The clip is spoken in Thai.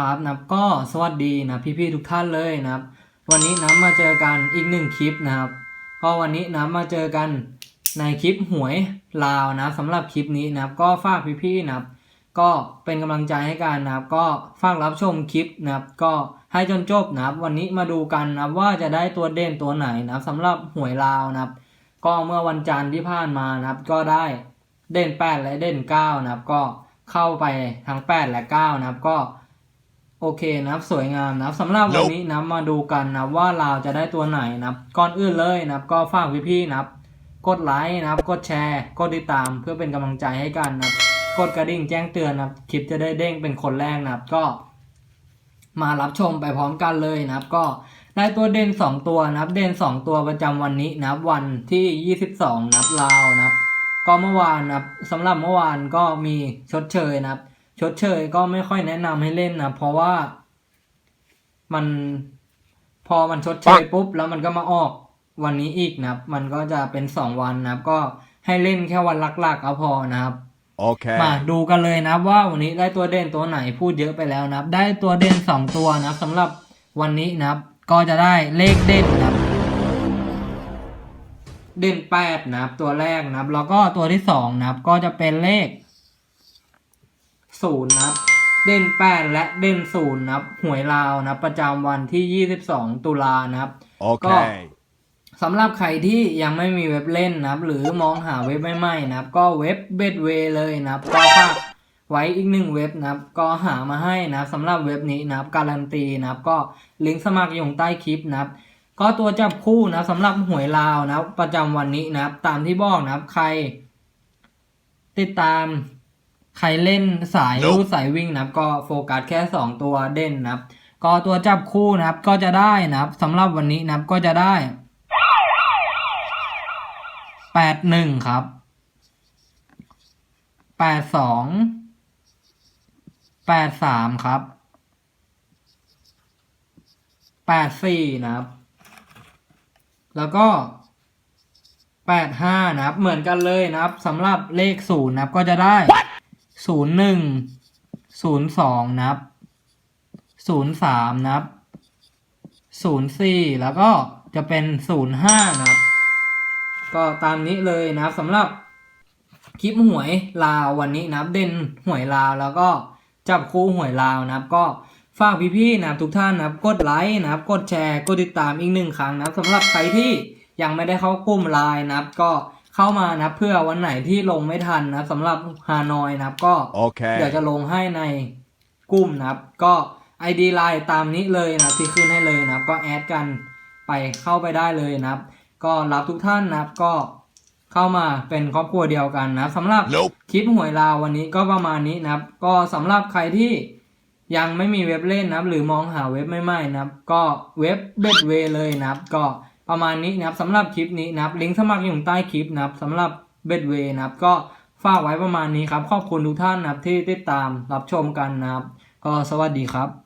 ครับนับก็สวัสดีนะพี่ๆทุกท่านเลยนะครับ วันนี้นะมาเจอกันอีกหนึ่งคลิปนะครับ ก็วันนี้นะมาเจอกันในคลิปหวยลาวนะสำหรับคลิปนี้นะครับ ก็ฝากพี่ๆนะครับ ก็เป็นกำลังใจให้กันนะครับ ก็ฝากรับชมคลิปนะครับ ก็ให้จนจบนะครับ วันนี้มาดูกันนะครับว่าจะได้ตัวเด่นตัวไหนนะครับสำหรับหวยลาวนะครับ ก็เมื่อวันจันทร์ที่ผ่านมานะครับ ก็ได้เด่น 8 และเด่น 9 นะครับ ก็เข้าไปทั้ง 8 และ 9 นะครับ ก็ โอเคนะครับสวยงามนะครับสำหรับวันนี้นะมาดูกันนะว่าเราจะได้ตัวไหนนะครับก่อนอื่นเลยนะครับก็ฝากพี่ๆนะครับกดไลค์นะครับกดแชร์ กดติดตามเพื่อเป็นกำลังใจให้กันนะครับกดกระดิ่งแจ้งเตือนนะครับคลิปจะได้เด้งเป็นคนแรกนะครับก็ มารับชมไปพร้อมกันเลยนะครับก็ได้ตัวเด่น 2 ตัวนะครับเด่น 2 ตัวประจำวันนี้นะครับวันที่ 22นะครับลาวนะครับก็เมื่อวานนะครับสำหรับเมื่อวานก็มีชดเชยนะครับ ชดเชยก็ไม่ค่อยแนะนำให้เล่นนะเพราะว่ามันพอมันชดเชยปุ๊บ แล้วมันก็มาออกวันนี้อีกนะครับ มันก็จะเป็นสองวันนะครับ ก็ให้เล่นแค่วันหลักๆเอาพอนะครับ Okay. มาดูกันเลยนะครับว่าวันนี้ได้ตัวเด่นตัวไหนพูดเยอะไปแล้วนะครับ ได้ตัวเด่นสองตัวนะครับสำหรับวันนี้นะครับ ก็จะได้เลขเด่นนะครับ เด่นแปดนะครับ ตัวแรกนะครับ แล้วก็ตัวที่สองนะครับ ก็จะเป็นเลข ศูนย์นะครับ เด่นแปดและเด่นศูนย์นะครับ หวยลาวนะครับประจำวันที่ยี่สิบสองตุลานะครับ Okay. สำหรับใครที่ยังไม่มีเว็บเล่นนะครับ หรือมองหาเว็บใหม่ๆนะครับ ก็เว็บเบดเวเลยนะครับก็ฝากไว้อีกหนึ่งเว็บนะครับ ก็หามาให้นะครับสำหรับเว็บนี้นะครับ การันตีนะครับ ก็ลิงก์สมัครอยู่ใต้คลิปนะครับ ก็ตัวจับคู่นะครับสำหรับหวยลาวนะครับ ประจำวันนี้นะครับ ตามที่บอกนะครับใคร ติดตาม ใครเล่นสาย Nope รูดสายวิ่งนะครับ ก็โฟกัสแค่สองตัวเด่นนะครับ ก็ตัวจับคู่นะครับก็จะได้นะครับสำหรับวันนี้นะครับก็จะได้แปดหนึ่งครับแปดสองแปดสามครับแปดสี่นะครับ แล้วก็แปดห้านะครับ เหมือนกันเลยนะครับสำหรับเลขศูนย์นะครับก็จะได้ ศูนย์หนึ่งศูนย์สองนับศูนย์สามนับศูนย์สี่แล้วก็จะเป็นศูนย์ห้านับ ก็ตามนี้เลยนะครับสำหรับคลิปหวยลาววันนี้นะครับเด่นหวยลาวแล้วก็จับคู่หวยลาวนะครับ ก็ฝากพี่ๆนะครับทุกท่านนะครับกดไลค์นะครับ กดแชร์กดติดตามอีกหนึ่งครั้งนะครับสำหรับใครที่ยังไม่ได้เข้ากลุ่มไลน์นะครับก็ เข้ามานะครับเพื่อวันไหนที่ลงไม่ทันนะครับสำหรับฮานอยนะครับก็เดี๋ยว Okay. จะลงให้ในกลุ่มนะครับ ก็ ID ไลน์ตามนี้เลยนะครับที่ขึ้นให้เลยนะครับ ก็แอดกันไปเข้าไปได้เลยนะครับ ก็รับทุกท่านนะครับก็เข้ามาเป็นครอบครัวเดียวกันนะครับสำหรับ Nope. คลิปหวยลาววันนี้ก็ประมาณนี้นะครับ ก็สำหรับใครที่ยังไม่มีเว็บเล่นนะครับ หรือมองหาเว็บใหม่ๆนะครับ ก็เว็บเบดเวเลยนะครับก็ ประมาณนี้นะครับสำหรับคลิปนี้นะครับลิงก์สมัครอยู่ใต้คลิปนะครับสำหรับเบดเวนะครับ ก็ฝากไว้ประมาณนี้ครับขอบคุณทุกท่านนะครับที่ติดตามรับชมกันนะครับ ก็สวัสดีครับ